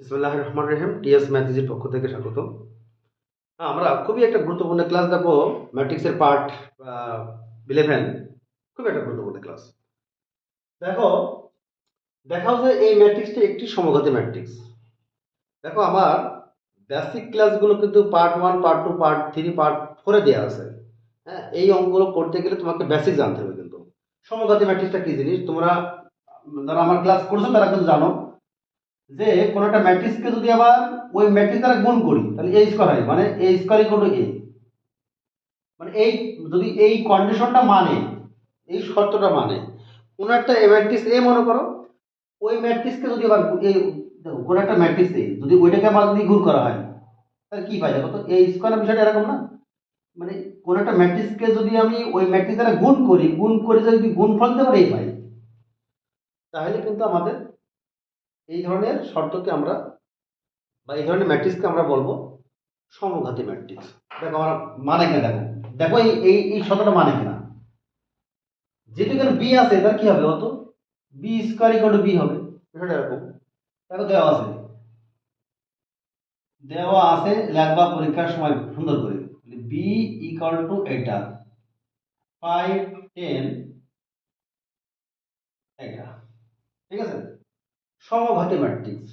ইসমাল্লাহ রহমান রহিম T S ম্যাথিজের পক্ষ থেকে স্বাগত। হ্যাঁ, আমরা খুবই একটা গুরুত্বপূর্ণ ক্লাস দেখব ম্যাট্রিক্সের পার্ট ইলেভেন খুব একটা গুরুত্বপূর্ণ ক্লাস। দেখো দেখাও যে এই ম্যাট্রিক্সটি একটি সমঘাতী ম্যাট্রিক্স। দেখো আমার বেসিক ক্লাসগুলো কিন্তু part one part two part three part ফোরে দেওয়া আছে। হ্যাঁ এই অঙ্কগুলো করতে গেলে তোমাকে বেসিক জানতে হবে কিন্তু। সমঘাতী ম্যাট্রিক্সটা কি জিনিস? তোমরা যারা আমার ক্লাস করছ তারা কিন্তু জানো। যে কোন একটা ম্যাট্রিক্সকে যদি আবার ওই ম্যাট্রিক্স দ্বারা গুণ করি, তাহলে এ স্কোয়ার হয় মানে A square equal to A মানে এই, যদি এই কন্ডিশনটা মানে এই শর্তটা মানে কোন একটা এ ম্যাট্রিক্স এ মনে করো, ওই ম্যাট্রিক্সকে যদি আবার এই দেখো, কোন একটা ম্যাট্রিক্স এ যদি ওইটাকে আবার যদি গুণ করা হয়, তাহলে কি পাই দেখো তো? এই স্কোয়ারের বিষয়টা এরকম না। মানে কোন একটা ম্যাট্রিক্সকে যদি আমি ওই ম্যাট্রিক্স দ্বারা গুণ করি, গুণ করে যদি গুণফল দিতে পারি এই পাই, তাহলে কিন্তু আমাদের এই ধরনের শর্তকে আমরা বা এই ধরনের ম্যাট্রিক্সকে আমরা বলব সমঘাতী ম্যাট্রিক্স দেখো আমরা মানে কিনা দেখো। দেখো এই এই এই শর্তটা মানে কিনা যেহেতু এখানে বি আছে তার কি হবে অত B square equal to B হবে। বিষয়টা এরকম। দেখো দেওয়া আছে। দেওয়া আছে লেখবা পরীক্ষার সময় সুন্দর করে। বি ইকুয়াল টু এটা ফাইভ টেন এটা ঠিক আছে? সমঘাতী ম্যাট্রিক্স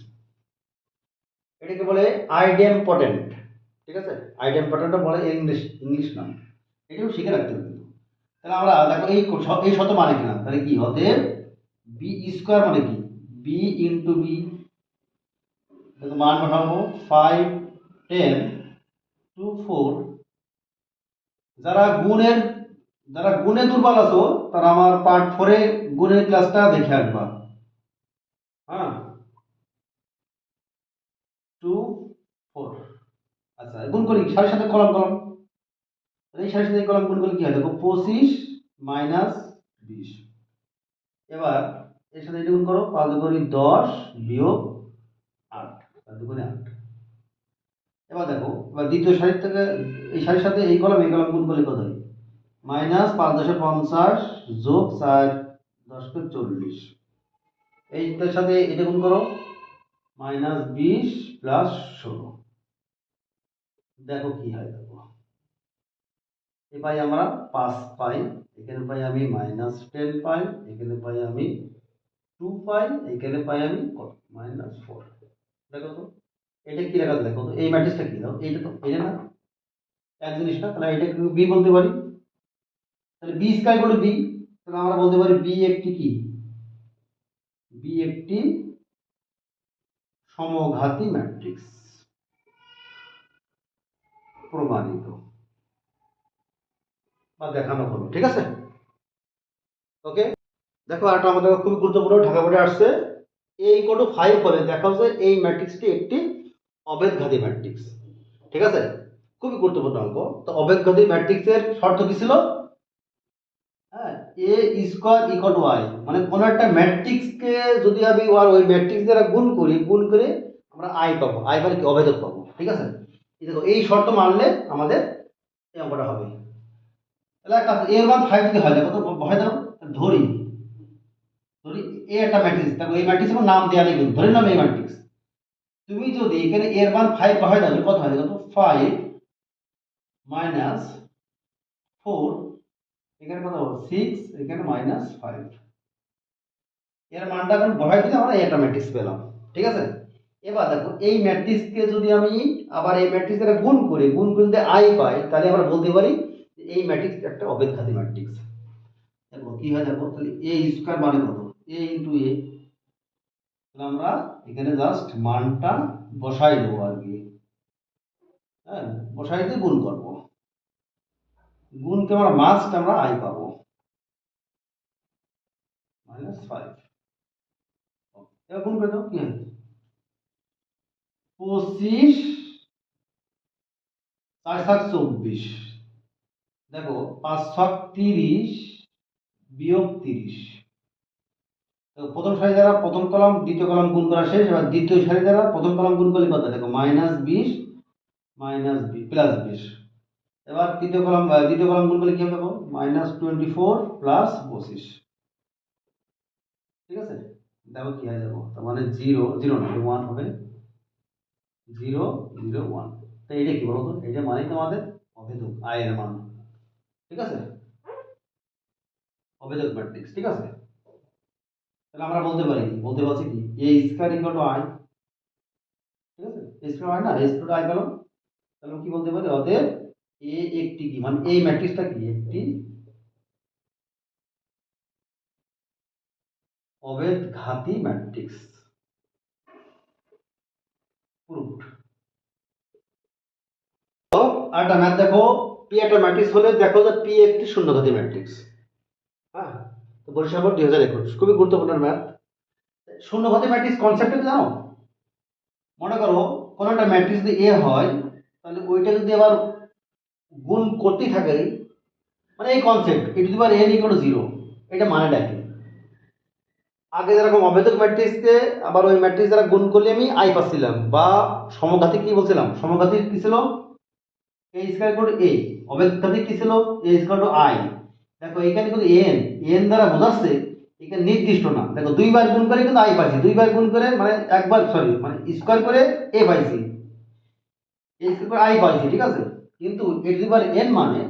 এটাকে বলে আইডেম পটেন্ট ঠিক আছে? আইডেম পটেন্টটা বলে ইংলিশ ইংলিশ নাম। এটাও শিখে রাখতে হবে তাহলে আমরা দেখো এই এই শত মানে কিনা? তাহলে কি হতে বি স্কোয়ার মানে কি? বি ইন্টু বি মান বসাবো ফাইভ টেন টু ফোর যারা গুণের যারা গুণে দুর্বল আছো, তারা আমার পার্ট ফোরে গুণের ক্লাসটা দেখে আসবা। হ্যাঁ? Two, four. আচ্ছা গুণ করি সাড়ে সাথে কলম কলম। এই সাড়ে সাথে কলম গুণ করলে কি হয়? দেখো, পঁচিশ মাইনাস বিশ। এবার, এর সাথে এটা গুণ করো, পাঁচ দুগুণি দশ বিয়োগ আট। পাঁচ দুগুণি আট। এবার দেখো, এবার দ্বিতীয় সারির থেকে এই সারির সাথে এই কলম এই কলম গুণ করলে কত হয়? মাইনাস পাঁচ দশে পঞ্চাশ যোগ চার দশকে চল্লিশ। এইটার সাথে এটা গুণ করো। মাইনাস বিশ প্লাস ষোলো। দেখো কি হয় দেখো। এ পাই আমরা পাঁচ পাই, এখানে পাই আমি মাইনাস টেন পাই, এখানে পাই আমি টু পাই, এখানে পাই আমি কত? Minus four. দেখো তো, এটা কি আছে? দেখো তো, এই ম্যাট্রিক্সটা কি? দাও এইটা তো এটা না, এক জিনিস না, তাহলে এটা বি বলতে পারি। তাহলে বি স্কয়ার করে বি তাহলে আমরা বলতে পারি বি একটি কি? বি একটি সমঘাতী ম্যাট্রিক্স প্রমাণিত বা দেখানো হলো, ঠিক আছে? ওকে দেখো আরেকটা আমাদের খুবই গুরুত্বপূর্ণ, ঢাকা বোর্ডে আসছে। এই কোটো ফাইভ হলে দেখা হচ্ছে এই ম্যাট্রিক্সটি একটি অবেদঘাতী ম্যাট্রিক্স ঠিক আছে? খুবই গুরুত্বপূর্ণ অঙ্ক। তো অবেদঘাতী ম্যাট্রিক্সের শর্ত কি ছিল? হ্যাঁ A square equal to Y মানে কোনো একটা ম্যাট্রিক্সকে যদি আমি আর ওই ম্যাট্রিক্স দ্বারা গুণ করি, গুণ করে আমরা আই পাবো। আই মানে কি? অভেদক পাবো। ঠিক আছে? এই দেখো, এই শর্ত মানলে আমাদের এই অঙ্কটা হবে। তাহলে একটা এর মান ফাইভ যদি হয়, দেখো তো ভয় দাও ধরি। ধরি এ একটা ম্যাট্রিক্স দেখো, এই ম্যাট্রিক্স নাম দেওয়া নেই ধরে নাম এই ম্যাট্রিক্স তুমি যদি এখানে এর মান ফাইভ হয়, তাহলে কত হয়? দেখো তো ফাইভ মাইনাস ফোর এখানে কত সিক্স এখানে মাইনাস ফাইভ এর মানটা এখন বহাই দিলে আমরা এটা ম্যাট্রিক্স পেলাম। ঠিক আছে? এবার দেখো, এই ম্যাট্রিক্সকে যদি আমি আবার এই ম্যাট্রিক্সের গুণ করি, গুণ করে যদি আই পাই, তাহলে আমরা বলতে পারি এই ম্যাট্রিক্স একটা অবেদঘাতী ম্যাট্রিক্স দেখো, কি হয় দেখো, তাহলে এ স্কোয়ার মানে কত? এ ইন্টু এ তাহলে আমরা এখানে জাস্ট মানটা বসাই দেবো আর কি। হ্যাঁ বসাই দিয়ে গুণ করব। গুণকে আমরা মাস্ট আমরা আই পাবো। মাইনাস ফাইভ এবার গুণ করে দাও, কি হয়? পঁচিশ চার সাত চব্বিশ। দেখো, পাঁচ ছক তিরিশ বিয়োগ তিরিশ। প্রথম সারি দ্বারা প্রথম কলাম, দ্বিতীয় কলাম গুণ করা শেষ, এবার দ্বিতীয় সারি দ্বারা প্রথম কলাম গুণ করলে কত? দেখো, মাইনাস বিশ, মাইনাস বি প্লাস বিশ। এবার তৃতীয় কলাম দ্বিতীয় কলাম গুণ করলে কি হবে মাইনাস টোয়েন্টি ফোর প্লাস পঁচিশ। ঠিক আছে? দেখো কি হয় যাব। তার মানে জিরো জিরো না ওয়ান হবে। জিরো জিরো ওয়ান তো এইটা কি বলতো? এইটা মানেই তোমাদের অভেদক আয়ের মান। ঠিক আছে? অভেদক ম্যাট্রিক্স ঠিক আছে? তাহলে আমরা বলতে পারি? বলতে পারছি কি? A square equal to I ঠিক আছে? স্কয়ার হয় না? স্কয়ার আই পেলাম। তাহলে কি বলতে পারি? অতএব এ একটি কি? মানে এই ম্যাট্রিক্সটা কি? একটি অবেদ ঘাতি ম্যাট্রিক্স প্রুফড আর একটা ম্যাথ দেখো। পি একটা ম্যাট্রিক্স হলে দেখো যে পি একটি শূন্যঘাতী ম্যাট্রিক্স হ্যাঁ? তো বরিশাল বোর্ড দুই হাজার একুশ। খুবই গুরুত্বপূর্ণ ম্যাথ শূন্যঘাতী ম্যাট্রিক্স কনসেপ্ট জানো? মনে করো, কোনো একটা ম্যাট্রিক্স যদি এ হয়, তাহলে ওইটা যদি আবার গুণ করতেই থাকে মানে এই কনসেপ্ট এ যদি এন ইকুয়াল জিরো এটা মানেটা কি আগে যেরকম অভেদক ম্যাট্রিক্সকে আবার ওই ম্যাট্রিক্স দ্বারা গুণ করলে আমি আই পাচ্ছিলাম, বা সমঘাতী কি বলছিলাম? সমঘাতী কি ছিল? এ স্কয়ার টু এ অভেদঘাতী কি ছিল? এ স্কয়ার টু আই দেখো, এখানে কিন্তু এন এন দ্বারা বোঝাচ্ছে এখানে নির্দিষ্ট না। দেখো, দুইবার গুণ করে কিন্তু আই পাইছি, দুইবার গুণ করে মানে একবার সরি মানে স্কয়ার করে এ পাইছি। এ স্কয়ার করে আই পাইছি, ঠিক আছে? কিন্তু এ এন মানে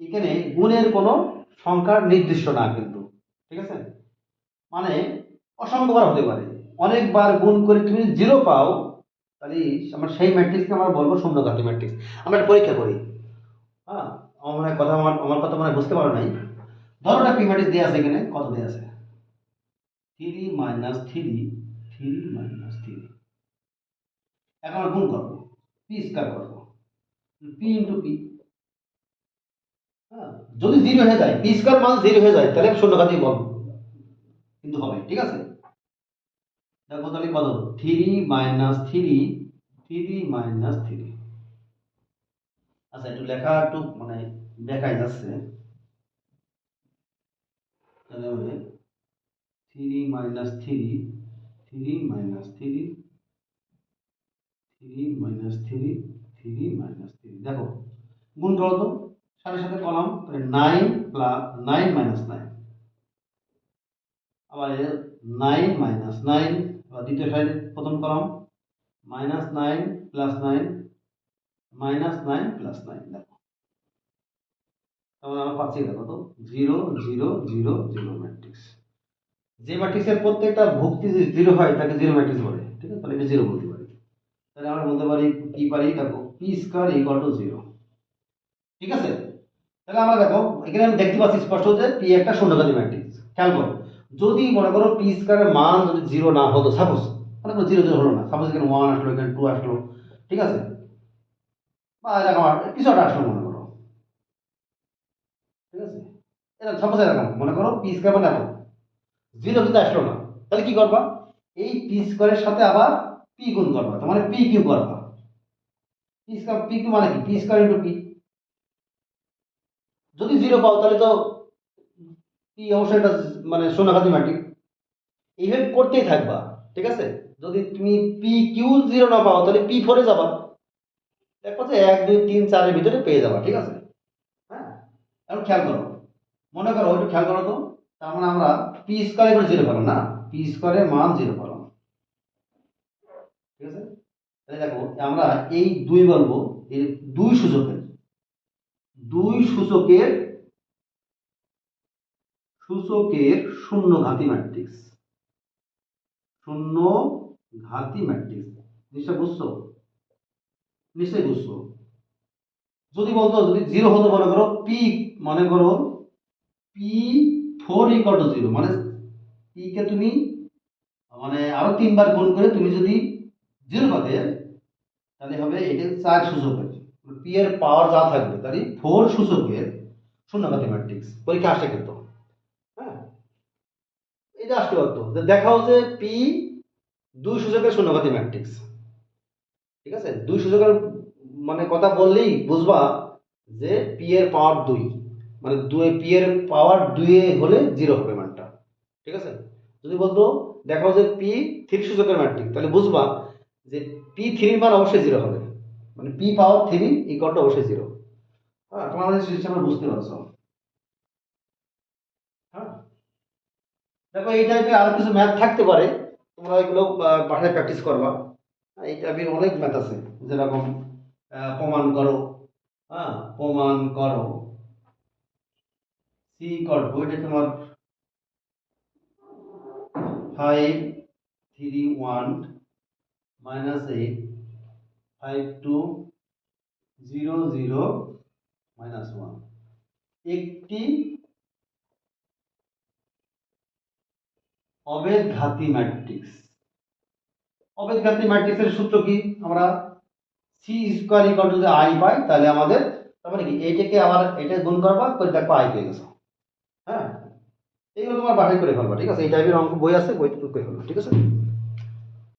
এখানে গুণের কোনো সংখ্যার নির্দিষ্ট না কিন্তু, ঠিক আছে? মানে অসংখ্যবার হতে পারে। অনেকবার গুণ করে তুমি জিরো পাও, তাহলে আমার সেই ম্যাট্রিক্সকে আমরা বলব শূন্যঘাতী ম্যাট্রিক্স আমরা পরীক্ষা করি। হ্যাঁ? আমার মনে হয় কথা আমার আমার কথা মনে হয় বুঝতে পারো নাই। ধরো একটা পি ম্যাট্রিক্স দেওয়া আছে এখানে, কত দেওয়া আছে? Three minus three three minus three এখন আমরা গুণ করব পি স্কয়ার করব। পি ইন্টু পি যদি জিরো হয়ে যায় পি স্কয়ার মান জিরো হয়ে যায়, তাহলে আমি শূন্যঘাতী বলব কিন্তু হবে, ঠিক আছে? দেখো তাহলে কত three minus three three minus three আচ্ছা একটু লেখা, একটু মানে দেখাই যাচ্ছে। তাহলে হবে three minus three three minus three three minus three three minus three দেখো, গুণ করো তো, সাথে সাথে কলাম, তাহলে nine plus nine minus nine আবার নাইন মাইনাস নাইন আবার দ্বিতীয় সাইডে প্রথম column minus nine plus nine minus nine plus nine দেখো। তারপর আমরা পাচ্ছি দেখো তো zero zero zero zero matrix যে ম্যাট্রিক্সের প্রত্যেকটা ভুক্তি জিরো হয়, তাকে জিরো ম্যাট্রিক্স বলে। ঠিক আছে? তাহলে জিরো বলতে পারি। তাহলে আমরা বলতে পারি, কি পারি? দেখো P square equal to zero ঠিক আছে? তাহলে আমরা দেখো, এখানে আমি দেখতে পাচ্ছি স্পষ্ট যে পি একটা শূন্যঘাতী ম্যাট্রিক্স খেয়াল করো, যদি মনে করো পি স্কোয়ারের মান যদি জিরো না হতো সাপোজ মনে করো জিরো জিরো হলো না সাপোজ এখানে ওয়ান আসলো, এখানে টু আসলো, ঠিক আছে? বা এরকম কিছু একটা আসলো মনে করো। ঠিক আছে? এটা সাপোজ এরকম, মনে করো পি স্কোয়ার মানে এত জিরো কিন্তু আসলো না, তাহলে কি করবা? এই পি স্কোয়ারের সাথে আবার পি গুণ করবা, তার মানে পি কিউ করবা। পি স্কোয়ার পি মানে কি? পি স্কোয়ার ইন্টু যদি জিরো পাও, তাহলে তো পি অবশ্যই এটা মানে শূন্যঘাতী ম্যাট্রিক্স এইভাবে করতেই থাকবা, ঠিক আছে? যদি তুমি পি কিউ জিরো না পাও, তাহলে পি ফোরে যাবা। দেখো যে এক, দুই, তিন, চারের ভিতরে পেয়ে যাবা, ঠিক আছে? হ্যাঁ? এখন খেয়াল করো। মনে করো, একটু খেয়াল করো তো। তার মানে আমরা পি স্কোয়ারে করে জিরো পেলাম, না? পি স্কোয়ারের মান জিরো পেলাম। ঠিক আছে? তাহলে দেখো, আমরা এই দুই বলব, এর দুই সূচকের। দুই সূচকের সূচকের শূন্য ঘাতি ম্যাট্রিক্স শূন্য ঘাতি ম্যাট্রিক্স জিনিসটা বুঝছ? নিশ্চয়ই বুঝছ। যদি বলতো, যদি জিরো হতো, মনে করো পি মনে করো P four equal to zero মানে পি কে তুমি মানে আরও তিনবার গুণ করে তুমি যদি জিরো পাতে তাহলে হবে এটা চার সূচকের। পি এর পাওয়ার যা থাকবে তাহলে ফোর সূচকের শূন্যঘাতী ম্যাট্রিক্স পরীক্ষা আসে কিন্তু। হ্যাঁ? এটা আসতে পারতো। দেখাও যে পি দুই সূচকের শূন্যঘাতী ম্যাট্রিক্স ঠিক আছে? দুই সূচকের মানে কথা বললেই বুঝবা যে পি এর পাওয়ার দুই। মানে দুই পি এর পাওয়ার দুইয়ে হলে জিরো হবে মানটা। ঠিক আছে? যদি বলতো, দেখাও যে পি থ্রি সূচকের ম্যাট্রিক্স তাহলে বুঝবা যে পি থ্রির মান অবশ্যই জিরো হবে। মানে P power three equal to অবশ্যই জিরো হ্যাঁ তোমাদের সিস্টেম বুঝতে পারছ। হ্যাঁ। দেখো, এই টাইপের আরও কিছু ম্যাথ থাকতে পারে। তোমরা এগুলো বাসায় প্র্যাকটিস করবা। এই টাইপের অনেক ম্যাথ আছে। যেরকম প্রমাণ করো। হ্যাঁ প্রমাণ করো। সি করব এটা তোমার five three one minus eight five two zero zero minus one একটি অবেদঘাতী ম্যাট্রিক্স অবেদঘাতী ম্যাট্রিক্সের সূত্র কি? আমরা C square equal to I পাই, তাহলে আমাদের তারপরে কি? এইটাকে আবার এটা গুণ করবা করে দেখবা আই পেয়ে গেছো। হ্যাঁ? এইগুলো তোমার বাছাই করে ফেলবা, ঠিক আছে? এই টাইপের অঙ্ক বই আছে বই করে ফেলবা, ঠিক আছে?